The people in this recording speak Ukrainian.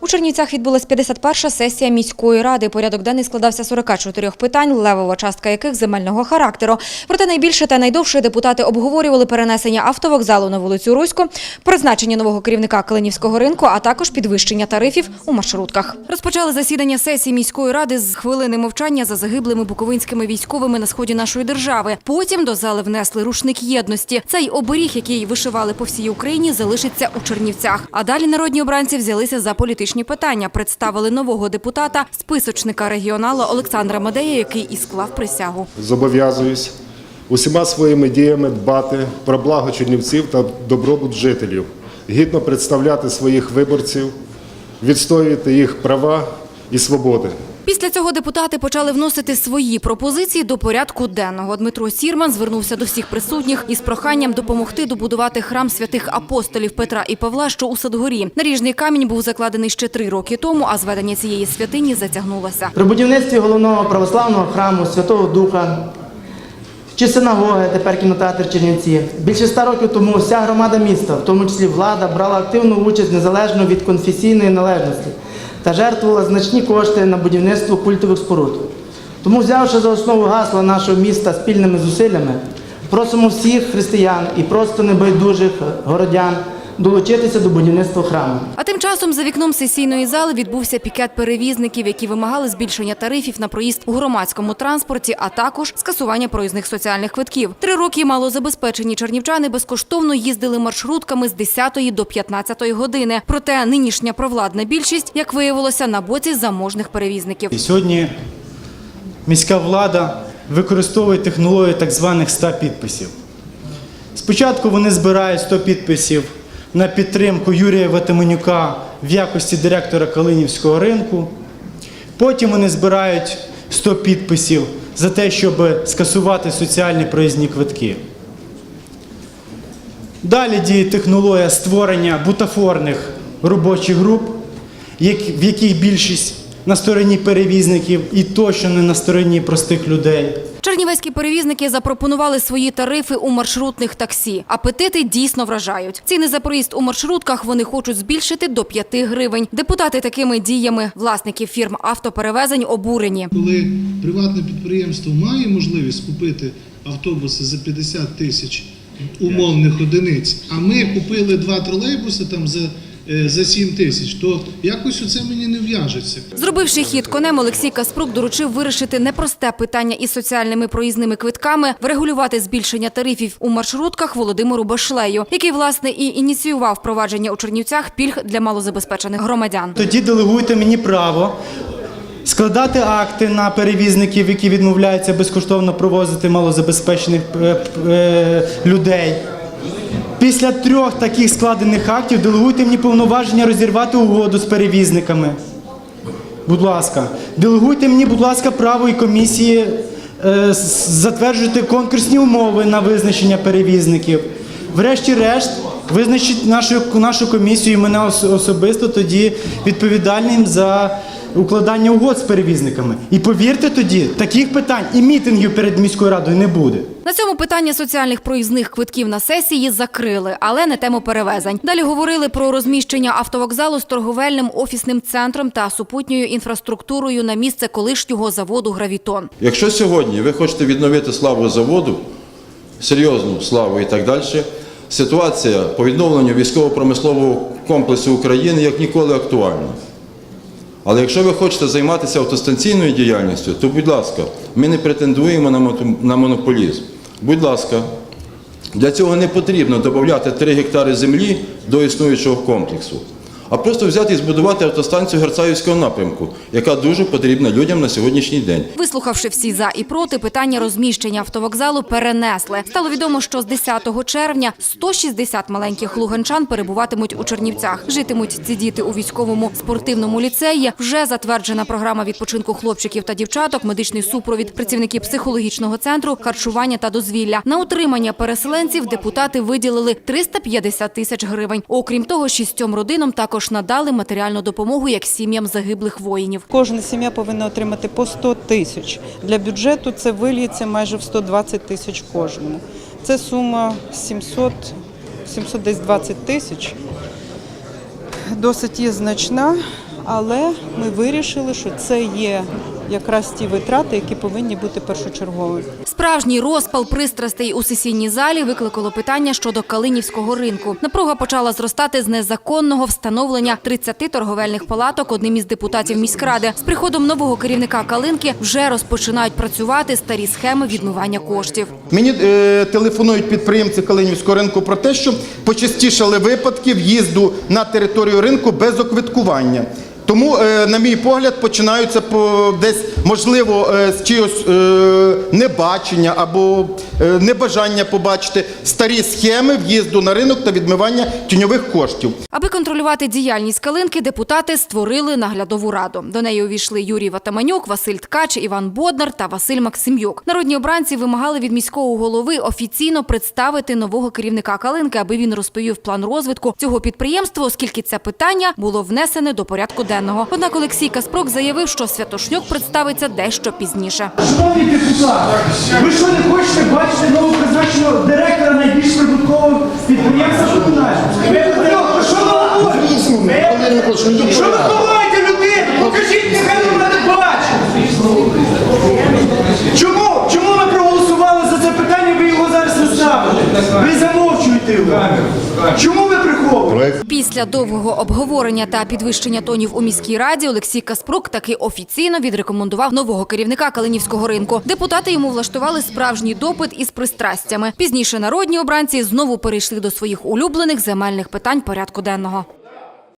У Чернівцях відбулась 51-ша сесія міської ради. Порядок денний складався з 44 питань, левова частка яких земельного характеру. Проте найбільше та найдовше депутати обговорювали перенесення автовокзалу на вулицю Руську, призначення нового керівника Калинівського ринку, а також підвищення тарифів у маршрутках. Розпочали засідання сесії міської ради з хвилини мовчання за загиблими буковинськими військовими на сході нашої держави. Потім до зали внесли рушник єдності. Цей оберіг, який вишивали по всій Україні, залишиться у Чернівцях. А далі народні обранці взялися за політичні питання. Представили нового депутата, списочника регіонала Олександра Мадея, який і склав присягу. Зобов'язуюсь усіма своїми діями дбати про благо чернівців та добробут жителів, гідно представляти своїх виборців, відстоювати їх права і свободи. Після цього депутати почали вносити свої пропозиції до порядку денного. Дмитро Сірман звернувся до всіх присутніх із проханням допомогти добудувати храм святих апостолів Петра і Павла, що у Садгорі. Наріжний камінь був закладений ще три роки тому, а зведення цієї святині затягнулося. При будівництві головного православного храму Святого Духа чи синагоги, тепер кінотеатр Чернівці. Більше ста років тому вся громада міста, в тому числі влада, брала активну участь незалежно від конфесійної належності та жертвувала значні кошти на будівництво культових споруд. Тому, взявши за основу гасла нашого міста спільними зусиллями, просимо всіх християн і просто небайдужих городян долучитися до будівництва храму. А тим часом за вікном сесійної зали відбувся пікет перевізників, які вимагали збільшення тарифів на проїзд у громадському транспорті, а також скасування проїзних соціальних квитків. Три роки малозабезпечені чернівчани безкоштовно їздили маршрутками з 10 до 15 години. Проте нинішня провладна більшість, як виявилося, на боці заможних перевізників. І сьогодні міська влада використовує технологію так званих 100 підписів. Спочатку вони збирають 100 підписів на підтримку Юрія Ватименюка в якості директора Калинівського ринку. Потім вони збирають 100 підписів за те, щоб скасувати соціальні проїзні квитки. Далі діє технологія створення бутафорних робочих груп, в яких більшість на стороні перевізників і точно не на стороні простих людей. Чернівецькі перевізники запропонували свої тарифи у маршрутних таксі. Апетити дійсно вражають. Ціни за проїзд у маршрутках вони хочуть збільшити до 5 гривень. Депутати такими діями власників фірм автоперевезень обурені. Коли приватне підприємство має можливість купити автобуси за 50 тисяч умовних одиниць, а ми купили два тролейбуси там за, за 7 тисяч, то якось оце мені не в'яжеться. Зробивши хід конем, Олексій Каспрук доручив вирішити непросте питання із соціальними проїзними квитками, врегулювати збільшення тарифів у маршрутках Володимиру Башлею, який власне і ініціював впровадження у Чернівцях пільг для малозабезпечених громадян. Тоді делегуйте мені право складати акти на перевізників, які відмовляються безкоштовно провозити малозабезпечених е, е, людей. Після трьох таких складених актів делегуйте мені повноваження розірвати угоду з перевізниками. Будь ласка, делегуйте мені, будь ласка, право і комісії е, затверджувати конкурсні умови на визначення перевізників. Врешті-решт, визначить нашу, нашу комісію і мене особисто тоді відповідальним за укладання угод з перевізниками. І повірте тоді, таких питань і мітингів перед міською радою не буде. На цьому питання соціальних проїзних квитків на сесії закрили, але не тему перевезень. Далі говорили про розміщення автовокзалу з торговельним офісним центром та супутньою інфраструктурою на місце колишнього заводу Гравітон. Якщо сьогодні ви хочете відновити славу заводу, серйозну славу і так далі, ситуація по відновленню військово-промислового комплексу України як ніколи актуальна. Але якщо ви хочете займатися автостанційною діяльністю, то будь ласка, ми не претендуємо на монополізм. Будь ласка, для цього не потрібно додати 3 гектари землі до існуючого комплексу, а просто взяти і збудувати автостанцію Герцаївського напрямку, яка дуже потрібна людям на сьогоднішній день. Вислухавши всі за і проти, питання розміщення автовокзалу перенесли. Стало відомо, що з 10 червня 160 маленьких луганчан перебуватимуть у Чернівцях. Житимуть ці діти у військовому спортивному ліцеї. Вже затверджена програма відпочинку хлопчиків та дівчаток, медичний супровід, працівники психологічного центру, харчування та дозвілля. На утримання переселенців депутати виділили 350 тисяч гривень. Окрім того, шістьом родинам також надали матеріальну допомогу як сім'ям загиблих воїнів. Кожна сім'я повинна отримати по 100 тисяч. Для бюджету це вильється майже в 120 тисяч кожному. Це сума 700, 700 десь 20 тисяч. досить є значна, але ми вирішили, що це є якраз ті витрати, які повинні бути першочерговими. Справжній розпал пристрастей у сесійній залі викликало питання щодо Калинівського ринку. Напруга почала зростати з незаконного встановлення 30 торговельних палаток одним із депутатів міськради. З приходом нового керівника Калинки вже розпочинають працювати старі схеми відмивання коштів. Мені е, телефонують підприємці Калинівського ринку про те, що почастішали випадки в'їзду на територію ринку без оквиткування. Тому, е, на мій погляд, починаються по десь можливо е, з чогось е, небачення або небажання побачити старі схеми в'їзду на ринок та відмивання тіньових коштів. Аби контролювати діяльність Калинки, депутати створили наглядову раду. До неї увійшли Юрій Ватаманюк, Василь Ткач, Іван Боднар та Василь Максимюк. Народні обранці вимагали від міського голови офіційно представити нового керівника Калинки, аби він розповів план розвитку цього підприємства, оскільки це питання було внесене до порядку денного. Однак Олексій Каспрок заявив, що Святошнюк представиться дещо пізніше. Шановні депутати, ви що не хочете бачити новопризначеного директора найбільш прибуткового підприємства комунального? Ви що ви говорите? Що ви ховаєте людей? Покажіть, нехай ви мене бачать. Чому? Чому ми проголосували за це питання, ви його зараз не ставите? Ви замовчуєте його. Чому ви приховуєте? Після довгого обговорення та підвищення тонів у міській раді Олексій Каспрук таки офіційно відрекомендував нового керівника Калинівського ринку. Депутати йому влаштували справжній допит із пристрастями. Пізніше народні обранці знову перейшли до своїх улюблених земельних питань порядку денного.